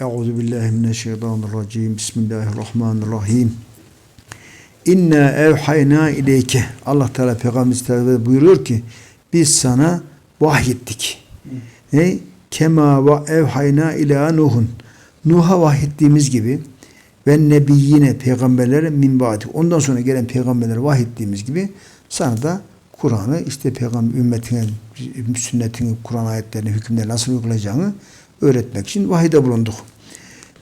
Euzu billahi mineşşeytanirracim. Bismillahirrahmanirrahim. İnna evhayna ileyke. Allah Teala Peygamber buyuruyor ki biz sana vahyettik. Ne? Kema ve evhayna ila Nuhun. Nuh'a vahyettiğimiz gibi ve nebiyyine peygamberlere min ba'di. Ondan sonra gelen peygamberlere vahyettiğimiz gibi sana da Kur'an'ı işte peygamber ümmetine sünnetini, Kur'an ayetlerini, hükümleri nasıl uygulayacağını öğretmek için vahide bulunduk.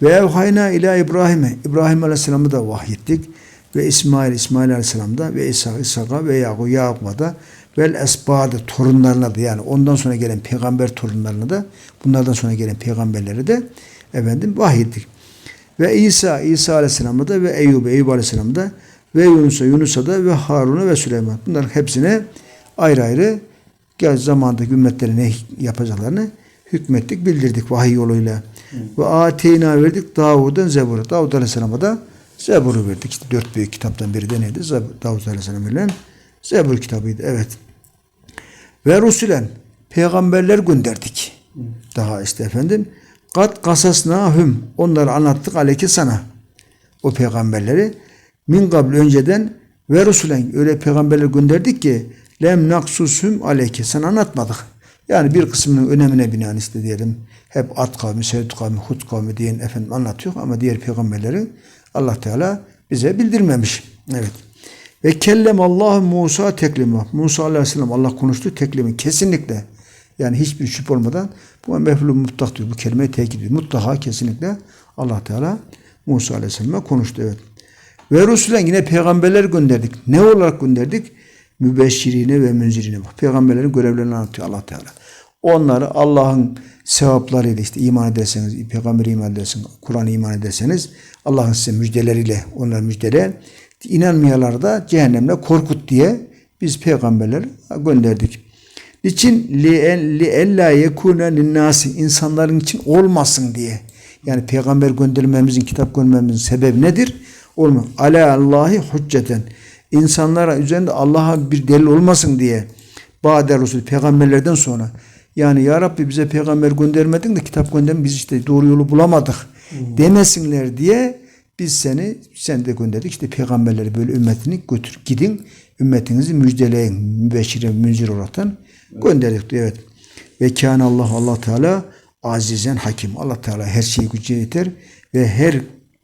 Ve evhayna ila İbrahim'e. İbrahim Aleyhisselam'ı da vahyettik. Ve İsmail, İsmail Aleyhisselam'da ve İsa, İsa'ga ve Yakup, Yakup'a da vel esbadı torunlarına da yani ondan sonra gelen peygamber torunlarına da bunlardan sonra gelen peygamberlere de efendim vahyettik. Ve İsa, İsa Aleyhisselam'a da ve Eyyub, Eyyub Aleyhisselam'a da ve Yunus'a, Yunus'a da ve Harun'a ve Süleyman. Bunların hepsine ayrı ayrı gel zamandaki ümmetlerin ne yapacaklarını hükmettik, bildirdik vahiy yoluyla. Ve ateyna verdik Davud'un Zebur'u. Davud Aleyhisselam'a da Zebur'u verdik. İşte dört büyük kitaptan biri de neydi? Davud Aleyhisselam verilen Zebur kitabıydı. Evet. Ve Rusulen peygamberler gönderdik. Daha işte efendim. Kat kasasnahum onları anlattık aleyke sana. O peygamberleri min kabl önceden ve Rusulen öyle peygamberler gönderdik ki lem naksushum aleyke sana anlatmadık. Yani bir kısmının önemine binaen işte diyelim. Hep At kavmi, Sevd kavmi, Hud kavmi diyen efendim anlatıyor ama diğer peygamberleri Allah Teala bize bildirmemiş. Evet. Ve kellem Allah Musa teklima. Musa Aleyhisselam Allah konuştu teklimi kesinlikle. Yani hiçbir şüphe olmadan bu meflul mutlak diyor. Bu kelimeyi tekit ediyor. Mutlaka kesinlikle Allah Teala Musa Aleyhisselam'a konuştu. Evet. Ve Resulen yine peygamberler gönderdik. Ne olarak gönderdik? Mübeşşirine ve münzirine. Bak, peygamberlerin görevlerini anlatıyor Allah Teala. Onları Allah'ın sevaplarıyla işte iman ederseniz, peygamberi iman ederseniz, Kur'an'ı iman ederseniz Allah'ın size müjdeleriyle onları müjdele inanmayalar da cehennemle korkut diye biz peygamberler gönderdik. Niçin? Li ella yekune linnasi insanların için olmasın diye. Yani peygamber göndermemizin, kitap göndermemizin sebebi nedir? Olma. Ala Allahi hücceten. İnsanlara üzerinde Allah'a bir delil olmasın diye. Ba'de Resul peygamberlerden sonra. Yani ya Rabbi bize peygamber göndermedin de kitap göndermedin biz işte doğru yolu bulamadık demesinler diye biz seni sen de gönderdik. İşte peygamberleri böyle ümmetini götür. Gidin ümmetinizi müjdeleyin. Mübeşşire münzir olaraktan gönderdik diyor. Evet. Ve kâne Allah Allah Teala azizen hakim. Allah Teala her şeyi gücü yeter ve her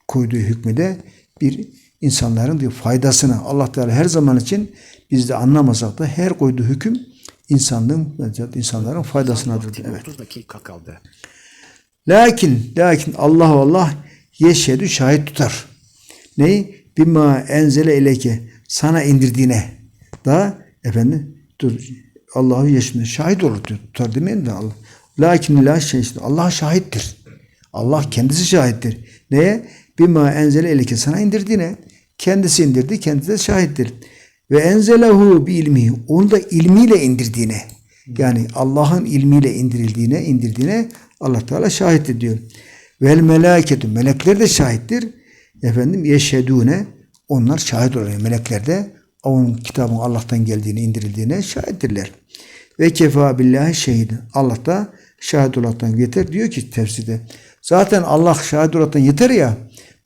koyduğu hükmüde bir insanların diyor faydasına Allah Teala her zaman için biz de anlamasak da her koyduğu hüküm insanlığın insanların faydasınadır. Evet. 30 dakika kaldı. Lakin lakin Allah Allah yeşhedü şahit tutar. Neyi? Bima enzele ileke sana indirdiğine da efendim dur Allah'ı yeşhedü şahit olur diyor. Tutar demeyin de Allah. Lakin la şey Allah şahittir. Allah kendisi şahittir. Neye? Bima enzele ileke sana indirdiğine kendisi indirdi, kendisi de şahittir. Ve enzelehu bi ilmi. Onu da ilmiyle indirdiğine. Yani Allah'ın ilmiyle indirildiğine, indirdiğine Allah Teala şahittir diyor. Vel melâketu. Melekler de şahittir. Efendim yeşhedûne. Onlar şahit oluyor. Melekler de onun kitabın Allah'tan geldiğini, indirildiğine şahittirler. Ve kefa billahi şehidin. Allah da şahit olaraktan yeter diyor ki tefsirde. Zaten Allah şahit olaraktan yeter ya.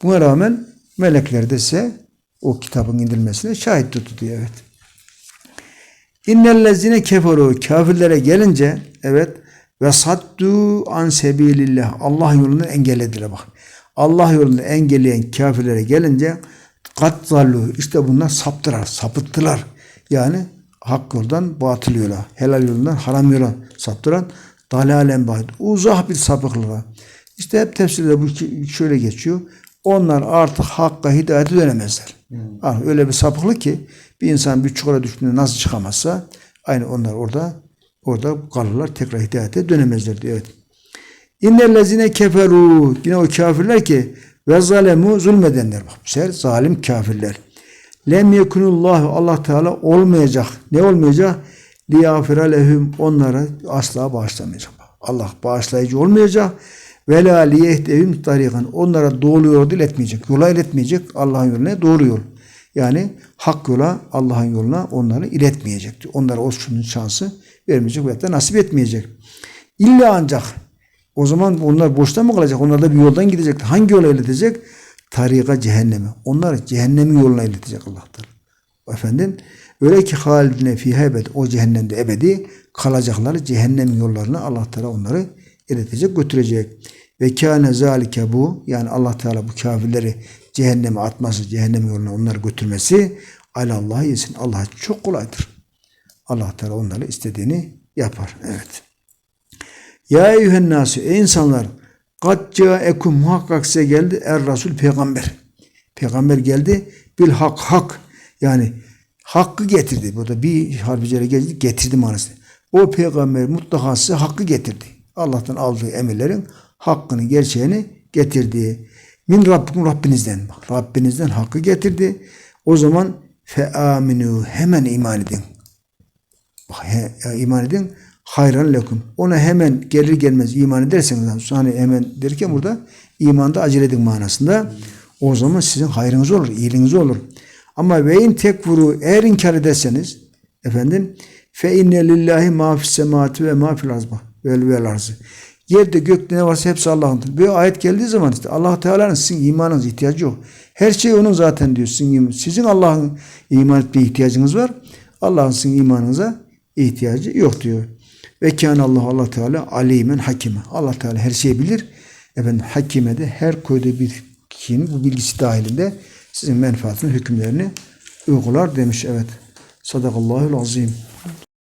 Buna rağmen melekler de ise o kitabın indirilmesine şahit tuttu diyor. Evet. İnnellezine keferu kafirlere gelince evet ve saddu an sebilillah Allah yolunu engellediler bak. Allah yolunu engelleyen kafirlere gelince katzallu işte bunlar saptılar, sapıttılar. Yani hak yoldan batıl yola, helal yolundan haram yola saptıran dalalen bahit. Uzak bir sapıklığa. İşte hep tefsirde bu şöyle geçiyor. Onlar artık hakka hidayete dönemezler. Hmm. öyle bir sapıklık ki bir insan bir çukura düştüğünde nasıl çıkamazsa aynı onlar orada orada kalırlar tekrar hidayete dönemezler diyor. Evet. İnnellezine keferu yine o kafirler ki ve zalemu zulmedenler bak bu sefer zalim kafirler. Lem yekunullahu Allah Teala olmayacak. Ne olmayacak? Liyafira lehum onlara asla bağışlamayacak. Allah bağışlayıcı olmayacak. Ve la liyehdehum tarikan. Onlara doğru yol iletmeyecek. Yola iletmeyecek. Allah'ın yoluna doğru yol. Yani hak yola Allah'ın yoluna onları iletmeyecek. Onlara o şunun şansı vermeyecek ve da nasip etmeyecek. İlla ancak O zaman onlar boşta mı kalacak? Onlar da bir yoldan gidecek. Hangi yola iletecek? Tarika cehenneme. Onlar cehennemin yoluna iletecek Allah Teala. Efendim öyle ki halidine fiha ebed o cehennemde ebedi kalacakları cehennem yollarına Allah Teala onları iletecek götürecek. Ve kâne zâlike bu yani Allah Teala bu kafirleri cehenneme atması, cehennem yoluna onları götürmesi alallah yesin. Allah çok kolaydır. Allah Teala onları istediğini yapar. Evet. Ya eyyühen ey insanlar kad caekum muhakkak size geldi er rasul peygamber. Peygamber geldi bil hak hak yani hakkı getirdi. Burada bir harficere geldi getirdi manası. O peygamber mutlaka size hakkı getirdi. Allah'tan aldığı emirlerin hakkını, gerçeğini getirdi. Min Rabbikum Rabbinizden. Bak, Rabbinizden hakkı getirdi. O zaman fe aminu hemen iman edin. Bak, he, iman edin. Hayran lekum. Ona hemen gelir gelmez iman ederseniz hani hemen derken burada imanda acele edin manasında. O zaman sizin hayrınız olur, iyiliğiniz olur. Ama ve in tekfuru eğer inkar ederseniz efendim fe inne lillahi ma fis semati ve ma fil arzı vel vel arzı. Yerde gökte ne varsa hepsi Allah'ındır. Bir ayet geldiği zaman işte Allah Teala'nın sizin imanınız ihtiyacı yok. Her şey onun zaten diyor. Sizin, sizin Allah'ın iman etmeye ihtiyacınız var. Allah'ın sizin imanınıza ihtiyacı yok diyor. Ve kâne Allah Allah Teala alimen hakime. Allah Teala her şeyi bilir. Efendim hakime de her koyduğu bir kişinin bu bilgisi dahilinde sizin menfaatinin hükümlerini uygular demiş. Evet. Sadakallahul azim.